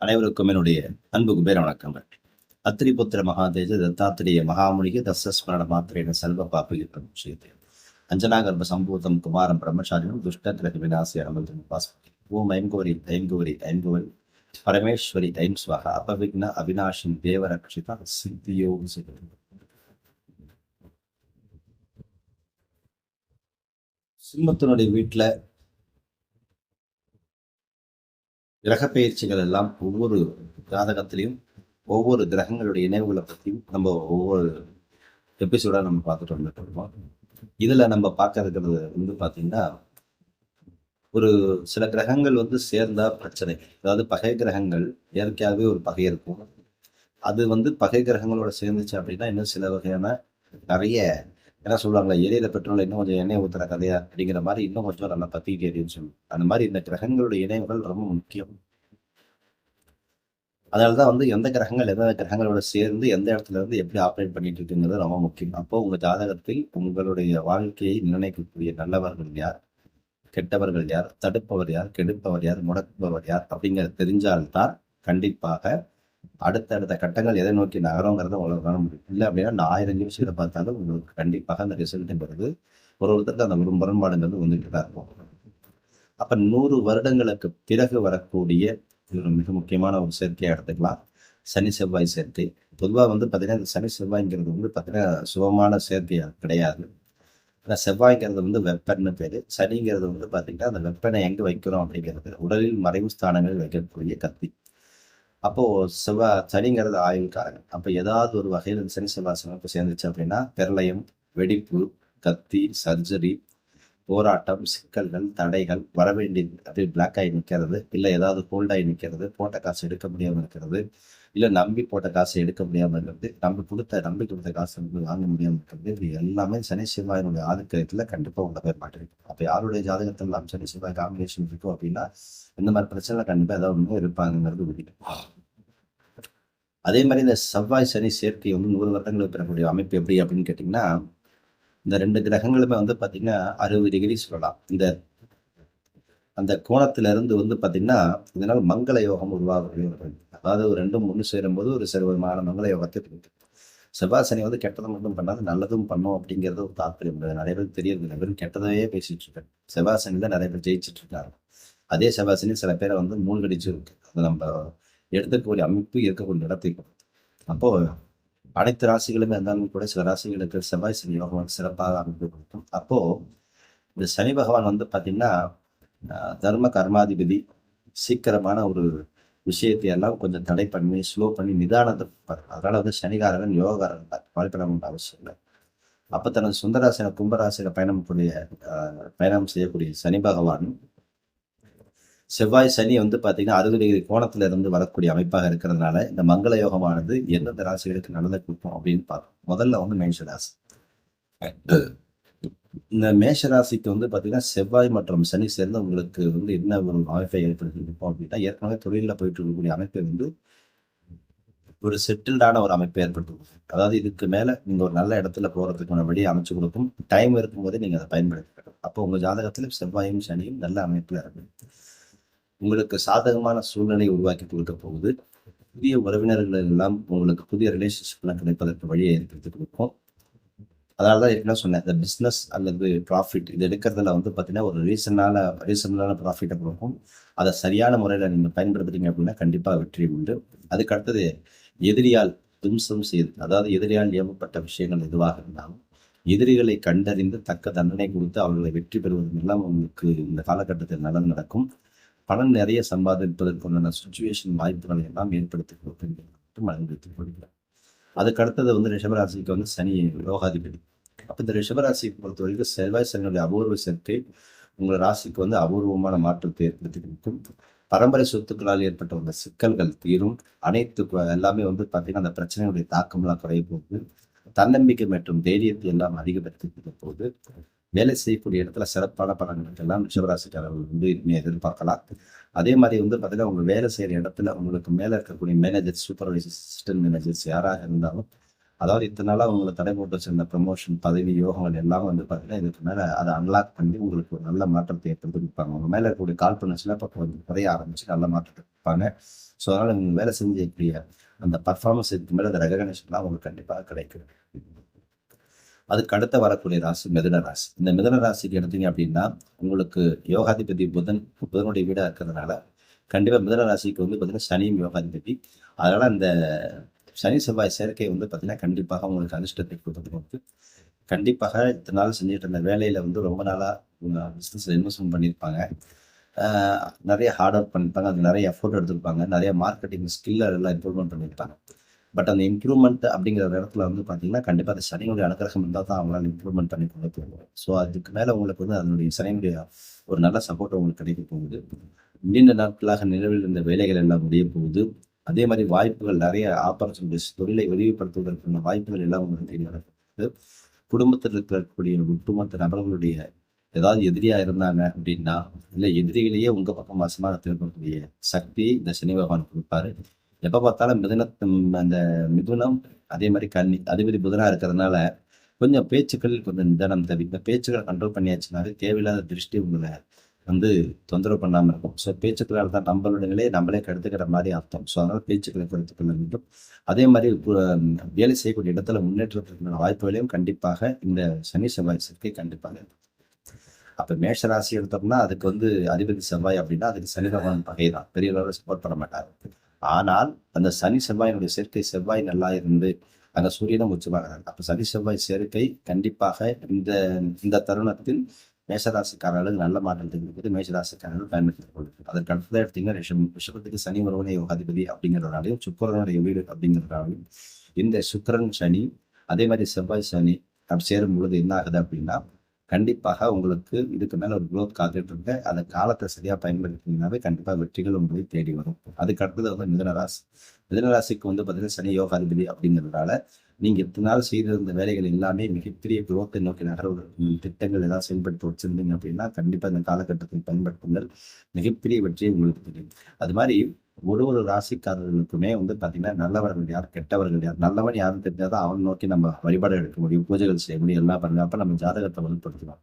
அனைவருக்கும் என்னுடைய அன்பு குபேர வணக்கங்கள் அத்திரிபுத்திர மகாதேஜ தத்தாத்திரேய மகாமுனிக தசஸ்மரண மாத்திரையின செல்வ பாப்பிகிட்டம் விஷயத்தை அஞ்சனாகர்ப சம்பூதம் குமாரம் பிரம்மச்சாரியும் துஷ்ட கிரக விநாசி அனுமதி பாஸ்பதி. ஓம் ஐங்கோரி ஐங்கோரி ஐங்கோரி பரமேஸ்வரி ஐம் ஸ்வகா. அபவிக்ன அவினாஷின் தேவரக்ஷிதா சித்தியோ சித்தி சிம்மத்தினுடைய வீட்டுல கிரக பயிற்சிகள் எல்லாம் ஒவ்வொரு ஜாதகத்திலையும் ஒவ்வொரு கிரகங்களுடைய இணைவுகளை பற்றியும் நம்ம ஒவ்வொரு எபிசோடாக நம்ம பார்த்துட்டு வந்துட்டு இருக்கோம் நம்ம பார்க்க இருக்கிறது வந்து பார்த்தீங்கன்னா ஒரு சில கிரகங்கள் வந்து சேர்ந்தா பிரச்சனை. அதாவது பகை கிரகங்கள் இயற்கையாகவே ஒரு பகை இருக்கும். அது வந்து பகை கிரகங்களோட சேர்ந்துச்சு அப்படின்னா இன்னும் சில வகையான நிறைய என்ன சொல்லுவாங்களா எரியிற பெட்ரோல் இன்னும் கொஞ்சம் எண்ணெய் ஊத்துற கதையா? அப்படிங்கிற மாதிரி இன்னும் கொஞ்சம் நல்லா பத்திக்கிட்டு எரியும் சொல்லி. அந்த மாதிரி இந்த கிரகங்களுடைய இணைவுகள் ரொம்ப முக்கியம். அதனாலதான் வந்து எந்த கிரகங்கள் எந்த கிரகங்களோட சேர்ந்து எந்த இடத்துல இருந்து எப்படி ஆப்ரேட் பண்ணிட்டு இருக்குங்கிறது ரொம்ப முக்கியம். அப்போ உங்க ஜாதகத்தில் உங்களுடைய வாழ்க்கையை நிர்ணயிக்கக்கூடிய நல்லவர்கள் யார்? கெட்டவர்கள் யார்? தடுப்பவர் யார்? கெடுப்பவர் யார்? முடக்குபவர் யார்? அப்படிங்கிறத தெரிஞ்சால்தான் கண்டிப்பாக அடுத்தடுத்த கட்டங்கள் எதை நோக்கி நகரங்கிறத உங்களுக்கு காண முடியும். இல்லை அப்படின்னா நான் ஆயிரம் நிமிஷத்தில் பார்த்தாலும் உங்களுக்கு கண்டிப்பாக அந்த ரிசல்ட்டுங்கிறது ஒரு ஒருத்தருக்கு அந்த ஒரு முரண்பாடுங்கிறது வந்துட்டு தான் இருக்கும். அப்ப நூறு வருடங்களுக்கு பிறகு வரக்கூடிய ஒரு மிக முக்கியமான ஒரு சேர்க்கையாக எடுத்துக்கலாம். சனி செவ்வாய் சேர்க்கை பொதுவாக வந்து பார்த்தீங்கன்னா இந்த சனி செவ்வாய்ங்கிறது வந்து பார்த்தீங்கன்னா சுகமான சேர்க்கையா கிடையாது. ஆனால் செவ்வாய்ங்கிறது வந்து வெப்பன்னு பேர். சனிங்கிறது வந்து பார்த்தீங்கன்னா அந்த வெப்பனை எங்கே வைக்கிறோம் அப்படிங்கிறது உடலில் மறைவு ஸ்தானங்களில் வைக்கக்கூடிய கத்தி. அப்போ செவ்வாய் சனிங்கிறது ஆயுள்காரங்க அப்போ ஏதாவது ஒரு வகையில் சனி செவ்வாய் சிறப்பு சேர்ந்துச்சு அப்படின்னா பிரளயம் வெடிப்பு கத்தி சர்ஜரி போராட்டம் சிக்கல்கள் தடைகள் வர வேண்டிய அப்படியே பிளாக் ஆகி நிற்கிறது இல்லை ஏதாவது ஹோல்ட் நிற்கிறது போட்ட காசு எடுக்க முடியாமல் இருக்கிறது இல்லை நம்பி போட்ட காசு எடுக்க முடியாமல் இருக்கிறது. நம்பி கொடுத்த நம்பி கொடுத்த காசு வந்து வாங்க முடியாமல் இருக்கிறது. இது எல்லாமே சனி செவ்வாயினுடைய ஆதிக்கத்தில் கண்டிப்பாக உள்ள பேர் மாட்டிருக்கு அப்போ யாருடைய ஜாதகத்தில் எல்லாம் சனி சிவாய் காம்பினேஷன் இருக்கும் அப்படின்னா இந்த மாதிரி பிரச்சனை கண்டிப்பாக ஏதாவது ஒன்று இருப்பாங்கிறது உறுதி. அதே மாதிரி இந்த செவ்வாய் சனி சேர்க்கை வந்து நூறு வருடங்களுக்கு பெறக்கூடிய அமைப்பு எப்படி அப்படின்னு கேட்டிங்கன்னா இந்த ரெண்டு கிரகங்களுமே வந்து பார்த்திங்கன்னா அறுபது டிகிரி சொல்லலாம். இந்த அந்த கோணத்துல இருந்து வந்து பார்த்திங்கன்னா இதனால் மங்கள யோகம் உருவாகக்கூடிய அதாவது ரெண்டும் ஒன்று சேரும்போது ஒரு சிறுவமான மங்கள யோகத்தை பிடிக்கும் செவ்வாய் சனி வந்து கெட்டதை மட்டும் பண்ணாது நல்லதும் பண்ணும் அப்படிங்கிறது ஒரு தாற்பயம் நிறைய பேர் தெரியறது வெறும் கெட்டதையே பேசிட்டு இருக்கேன் செவ்வாய் சனி தான் நிறைய பேர் ஜெயிச்சுட்டு இருக்காங்க. அதே செவ்வாய் சனி சில பேரை வந்து மூழ்கடிச்சு இருக்கு. அது நம்ம எடுத்துக்கூடிய அமைப்பு இருக்கக்கூடிய இடத்துக்கு அப்போ அனைத்து ராசிகளுமே இருந்தாலும் கூட சில ராசிகளுக்கு செவ்வாய் சனி யோகம் சிறப்பாக அமைப்பு கொடுக்கும். அப்போ இந்த சனி பகவான் வந்து பார்த்தீங்கன்னா தர்ம கர்மாதிபதி சீக்கிரமான ஒரு விஷயத்தை எல்லாம் கொஞ்சம் தடை பண்ணி ஸ்லோ பண்ணி நிதானத்தை அதனால வந்து சனிகாரகன் யோகக்காரன் தான். அவசியம் இல்லை. அப்போ தனது சுந்தராசின கும்பராசியில பயணம் கூடிய பயணம் செய்யக்கூடிய சனி பகவான் செவ்வாய் சனி வந்து பார்த்தீங்கன்னா அறுபது டிகிரி கோணத்துல இருந்து வரக்கூடிய அமைப்பாக இருக்கிறதுனால இந்த மங்கள யோகமானது எந்தெந்த ராசிகளுக்கு நல்லதை கொடுக்கும் அப்படின்னு பார்ப்போம். முதல்ல வந்து மேஷ ராசி. இந்த மேஷ ராசிக்கு வந்து பார்த்தீங்கன்னா செவ்வாய் மற்றும் சனி சேர்ந்து உங்களுக்கு வந்து என்ன ஒரு அமைப்பை ஏற்படுத்திருப்போம் அப்படின்னா ஏற்கனவே தொழிலில் போயிட்டு இருக்கக்கூடிய அமைப்பை வந்து ஒரு செட்டில்டான ஒரு அமைப்பை ஏற்படுத்தும். அதாவது இதுக்கு மேல நீங்கள் ஒரு நல்ல இடத்துல போறதுக்கான வழியை அமைச்சு கொடுக்கும். டைம் இருக்கும்போதே நீங்கள் அதை பயன்படுத்திக்கணும். அப்போ உங்கள் ஜாதகத்தில் செவ்வாயும் சனியும் நல்ல அமைப்பில் இருக்கும் உங்களுக்கு சாதகமான சூழ்நிலை உருவாக்கி கொடுக்க போகுது. புதிய உறவினர்கள் எல்லாம் உங்களுக்கு புதிய ரிலேஷன்ஷிப்லாம் கிடைப்பதற்கு வழியை ஏற்படுத்தி கொடுக்கும். அதனால தான் ஏற்கனவே சொன்னேன் இந்த பிஸ்னஸ் அல்லது ப்ராஃபிட் இது எடுக்கிறதுல வந்து பார்த்தீங்கன்னா ஒரு ரீசனால ரீசனலான ப்ராஃபிட்டை கொடுக்கும். அதை சரியான முறையில் நீங்கள் பயன்படுத்துறீங்க அப்படின்னா கண்டிப்பாக வெற்றி உண்டு. அதுக்கு அடுத்தது எதிரியால் தும்சம் செய்து அதாவது எதிரியால் ஏவப்பட்ட விஷயங்கள் எதுவாக இருந்தாலும் எதிரிகளை கண்டறிந்து தக்க தண்டனை கொடுத்து அவர்களை வெற்றி பெறுவதன் எல்லாம் உங்களுக்கு இந்த காலகட்டத்தில் நலன் நடக்கும். பணம் நிறைய சம்பாதிப்பதற்குண்டான சுச்சுவேஷன் வாய்ப்புகளை எல்லாம் ஏற்படுத்தி கொடுப்பேன் மட்டும் அனுபவித்துக் கொள்கிறேன் அதுக்கு அடுத்தது வந்து ரிஷபராசிக்கு வந்து சனி யோகாதிபதி அப்போ இந்த ரிஷபராசியை பொறுத்த வரைக்கும் செவ்வாய் சனியுடைய அபூர்வ சேர்க்கை உங்கள் ராசிக்கு வந்து அபூர்வமான மாற்றத்தை ஏற்படுத்தி கொடுக்கும். பரம்பரை சொத்துக்களால் ஏற்பட்ட அந்த சிக்கல்கள் தீரும். அனைத்து எல்லாமே வந்து பார்த்தீங்கன்னா அந்த பிரச்சனைகளுடைய தாக்கம்லாம் குறைய போகுது. தன்னம்பிக்கை மற்றும் தைரியத்தை எல்லாம் அதிகப்படுத்தி போகுது. வேலை செய்யக்கூடிய இடத்துல சிறப்பான பலன்கள் எல்லாம் ரிஷபராசிக்காரர்கள் வந்து இனிமே எதிர்பார்க்கலாம். அதே மாதிரி வந்து பார்த்தீங்கன்னா உங்க வேலை செய்யற இடத்துல உங்களுக்கு மேல இருக்கக்கூடிய மேனேஜர் சூப்பர்வைசர் அசிஸ்டன்ட் மேனேஜர்ஸ் யாராக இருந்தாலும் அதாவது இத்தனை நாளாக உங்களை தடை போட்டு வச்சிருந்த ப்ரமோஷன் பதவி யோகங்கள் எல்லாம் வந்து பார்த்தீங்கன்னா இதுக்கு மேலே அதை அன்லாக் பண்ணி உங்களுக்கு ஒரு நல்ல மாற்றத்தை ஏற்படுத்தி கொடுப்பாங்க. உங்க மேலே இருக்கக்கூடிய கால் பண்ண சிலப்பக்கம் வந்து குறைய ஆரம்பிச்சு நல்ல மாற்றத்தை கொடுப்பாங்க. ஸோ அதனால் நீங்கள் வேலை செஞ்சக்கூடிய அந்த பர்ஃபார்மன்ஸ் இதுக்கு மேலே அந்த ரெகக்னேஷன்லாம் உங்களுக்கு கண்டிப்பாக கிடைக்கும். அதுக்கு அடுத்த வரக்கூடிய ராசி மிதன ராசி. இந்த மிதன ராசிக்கு எடுத்தீங்க அப்படின்னா உங்களுக்கு யோகாதிபதி புதன் புதனுடைய வீடாக இருக்கிறதுனால கண்டிப்பாக மிதுன ராசிக்கு வந்து பார்த்தீங்கன்னா சனியும் யோகாதிபதி. அதனால் அந்த சனி செவ்வாய் சேர்க்கை வந்து பார்த்தீங்கன்னா கண்டிப்பாக உங்களுக்கு அதிர்ஷ்டத்தை கொடுத்து கண்டிப்பாக இத்தனை நாள் செஞ்சுட்டு இருந்த வேலையில் வந்து ரொம்ப நாளாக பிஸ்னஸில் இன்வெஸ்ட்மெண்ட் பண்ணியிருப்பாங்க. நிறைய ஹார்ட் ஒர்க் பண்ணியிருப்பாங்க. அது நிறைய எஃபோர்ட் எடுத்திருப்பாங்க. நிறைய மார்க்கெட்டிங் ஸ்கில்ல எல்லாம் இம்ப்ரூவ்மெண்ட் பண்ணியிருப்பாங்க. பட் அந்த இம்ப்ரூவ்மெண்ட் அப்படிங்கிற ஒரு இடத்துல வந்து பார்த்தீங்கன்னா கண்டிப்பாக அந்த சனியினுடைய அனுகிரகம் இருந்தால் தான் அவங்களால இம்ப்ரூவ்மெண்ட் பண்ணி கொண்டு போகும் ஸோ அதுக்கு மேலே உங்களுக்கு வந்து அதனுடைய சனியினுடைய ஒரு நல்ல சப்போர்ட் உங்களுக்கு கிடைக்க போகுது. நீண்ட நாட்களாக நிலவில் இருந்த வேலைகள் எல்லாம் முடிய போகுது. அதே மாதிரி வாய்ப்புகள் நிறைய ஆப்பர்ச்சுனிட்டிஸ் தொழிலை விரிவுபடுத்துவதற்கான வாய்ப்புகள் எல்லாம் உங்களுக்கு தெரிய குடும்பத்தில் இருக்கக்கூடிய ஒட்டுமொத்த நபர்களுடைய ஏதாவது எதிரியா இருந்தாங்க அப்படின்னா இல்லை எதிரிகளையே உங்க பக்கம் வசமாக திருப்பக்கூடிய சக்தி இந்த சனி பகவான் கொடுப்பாரு. எப்போ பார்த்தாலும் மிதுனத்து அந்த மிதுனம் அதே மாதிரி கன்னி அதிபதி புதனா இருக்கிறதுனால கொஞ்சம் பேச்சுக்கள் கொஞ்சம் நிதானம் தேவை. இந்த பேச்சுக்களை கண்ட்ரோல் பண்ணியாச்சுனாலே தேவையில்லாத திருஷ்டி உங்களை வந்து தொந்தரவு பண்ணாமல் இருக்கும். ஸோ பேச்சுக்களால் தான் நம்மளுடைய நிலையை நம்மளே கெடுத்துக்கிற மாதிரி அர்த்தம். ஸோ அதனால் பேச்சுக்களை குறைத்துக் கொள்ள வேண்டும். அதே மாதிரி வேலை செய்யக்கூடிய இடத்துல முன்னேற்றத்திற்கான வாய்ப்புகளையும் கண்டிப்பாக இந்த சனி செவ்வாய் சேர்க்கை கண்டிப்பாக அப்போ மேஷ ராசி எடுத்தோம்னா அதுக்கு வந்து அதிபதி செவ்வாய் அப்படின்னா அதுக்கு சனி பகவான் பகை தான். பெரிய அளவில் சப்போர்ட் பண்ண மாட்டார். ஆனால் அந்த சனி செவ்வாயினுடைய சேர்க்கை செவ்வாய் நல்லா இருந்து அந்த சூரியனும் உச்சமாகிறார். அப்போ சனி செவ்வாய் சேர்க்கை கண்டிப்பாக இந்த இந்த தருணத்தில் மேஷராசிக்காரர்களுக்கு நல்ல மாற்றம் தெரிவிக்கிறது. மேஷராசிக்காரர்கள் பயன்படுத்திக் கொள்ளுது அதற்கு அடுத்ததாக எடுத்தீங்கன்னா ரிஷம் ரிஷபத்துக்கு சனி ஒருவனை யோகாதிபதி அப்படிங்கிறதுனாலையும் சுக்கரனுடைய வீடு அப்படிங்கிறதுனாலையும் இந்த சுக்கரன் சனி அதே மாதிரி செவ்வாய் சனி அப்படி சேரும் பொழுது என்ன ஆகுது அப்படின்னா கண்டிப்பாக உங்களுக்கு இதுக்கு மேல ஒரு குரோத் காத்துட்டு இருக்க அந்த காலத்தை சரியா பயன்படுத்தினீங்கன்னாவே கண்டிப்பா வெற்றிகள் உங்களை தேடி வரும். அதுக்கு அடுத்தது வந்து மிதனராசி மிதனராசிக்கு வந்து பார்த்தீங்கன்னா சனி யோகாதிபதி அப்படிங்கிறதுனால நீங்க இத்தனை நாள் செய்திருந்த வேலைகள் எல்லாமே மிகப்பெரிய குரோத்தை நோக்கி நகர திட்டங்கள் ஏதாவது செயல்படுத்தி வச்சிருந்தீங்க அப்படின்னா கண்டிப்பா இந்த காலகட்டத்தில் பயன்படுத்துங்கள். மிகப்பெரிய வெற்றியை உங்களுக்கு தெரியும் அது மாதிரி ஒரு ஒரு ராசிக்காரர்களுக்குமே வந்து பாத்தீங்கன்னா நல்லவர்கள் யார் கெட்டவர்கள் யார்? நல்லவன் யாரும் தெரிஞ்சாதான் அவன் நோக்கி நம்ம வழிபாடு எடுக்க முடியும் பூஜைகள் செய்ய முடியும் எல்லாம் பண்ணுங்க அப்ப நம்ம ஜாதகத்தை வலுப்படுத்தலாம்.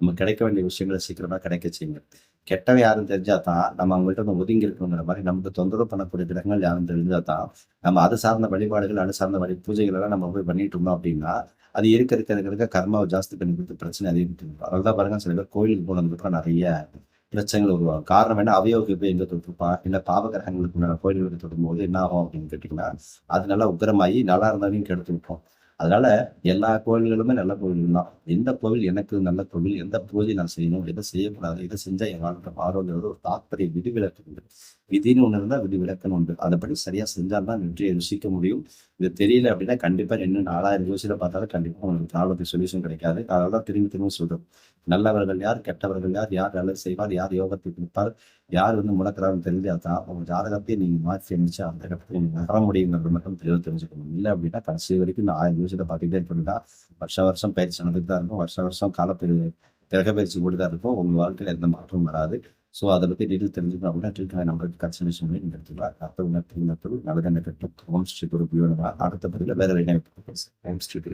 நம்ம கிடைக்க வேண்டிய விஷயங்களை சீக்கிரமா கிடைக்க செய்யுங்க. கெட்டவன் யாருன்னு தெரிஞ்சா தான் நம்ம அவங்கள்ட்ட இருந்து ஒதுங்கி இருக்கணுங்கிற மாதிரி நமக்கு தொந்தரவு பண்ணக்கூடிய கிரகங்கள் யாரும் தெரிஞ்சா தான் நம்ம அது சார்ந்த வழிபாடுகள் அது சார்ந்த வழி பூஜைகள் எல்லாம் நம்ம போய் பண்ணிட்டு இருந்தோம் அப்படின்னா அது இருக்க இருக்க இருக்க கர்மாவை ஜாஸ்தி பண்ணி கொடுத்து பிரச்சனை அதிகரிட்டு அதனால தான் பாருங்க சில பேர் கோயிலுக்கு போனதுக்கு நிறைய பிரச்சனைகள் உருவாகும். காரணம் என்ன? அவயோகி போய் எங்க இல்லை இல்ல பாவகிரகங்களுக்கு உண்டான கோயில்களுக்கு தொடும்போது என்ன ஆகும் அப்படின்னு கேட்டீங்கன்னா அது நல்லா உக்கிரமாகி நல்லா இருந்தாலும் கெடுத்து விட்டோம். அதனால எல்லா கோவில்களுமே நல்ல கோவில் தான். எந்த கோவில் எனக்கு நல்ல கோவில் எந்த பூஜை நான் செய்யணும் எதை செய்யக்கூடாது எதை செஞ்சா என் வாழ்க்கை ஆரோக்கியம் ஒரு தாத்பரிய விதிவிலக்கு விதின்னு ஒன்று இருந்தால் விதிவிலக்குன்னு உண்டு. அதைப்படி செஞ்சால் செஞ்சால்தான் வெற்றியை ருசிக்க முடியும். இது தெரியல அப்படின்னா கண்டிப்பாக இன்னும் நாலாயிரம் யோசியில பார்த்தாலும் கண்டிப்பாக உங்களுக்கு ப்ராப்ளத்துக்கு சொல்யூஷன் கிடைக்காது. அதனால தான் திரும்பி திரும்ப சொல்கிறோம் நல்லவர்கள் யார் கெட்டவர்கள் யார் யார் நல்லது செய்வார் யார் யோகத்தை கொடுப்பார் யார் வந்து முடக்கிறாருன்னு தெரிஞ்சு அதான் உங்கள் ஜாதகத்தையே நீங்கள் மாற்றி அமைச்சு அந்த இடத்துல நீங்கள் நகர முடியுங்கிறது மட்டும் தெளிவாக தெரிஞ்சுக்கணும். இல்லை அப்படின்னா கடைசி வரைக்கும் இந்த ஆயிரம் நிமிஷத்தை பார்த்துக்கிட்டே இருப்பீங்கன்னா வருஷ வருஷம் பயிற்சி நடந்துட்டு தான் இருக்கும். வருஷ வருஷம் காலப்பெரு கிரக பயிற்சி கூட தான் இருக்கும். உங்கள் வாழ்க்கையில் எந்த மாற்றமும் வராது. ஸோ அதை பற்றி டீட்டெயில் தெரிஞ்சுக்கணும் அப்படின்னா டீட்டெயில் நம்மளுக்கு கன்சல்டேஷன் பண்ணி நீங்க எடுத்துக்கலாம். அப்போ உணர்த்து உணர்த்து நல்லதென்ன கட்டும் ஹோம் ஸ்ட்ரீட் ஒரு அடுத்த பதிவில் வேறு என்ன ஓம் ஸ்ட்ரீட்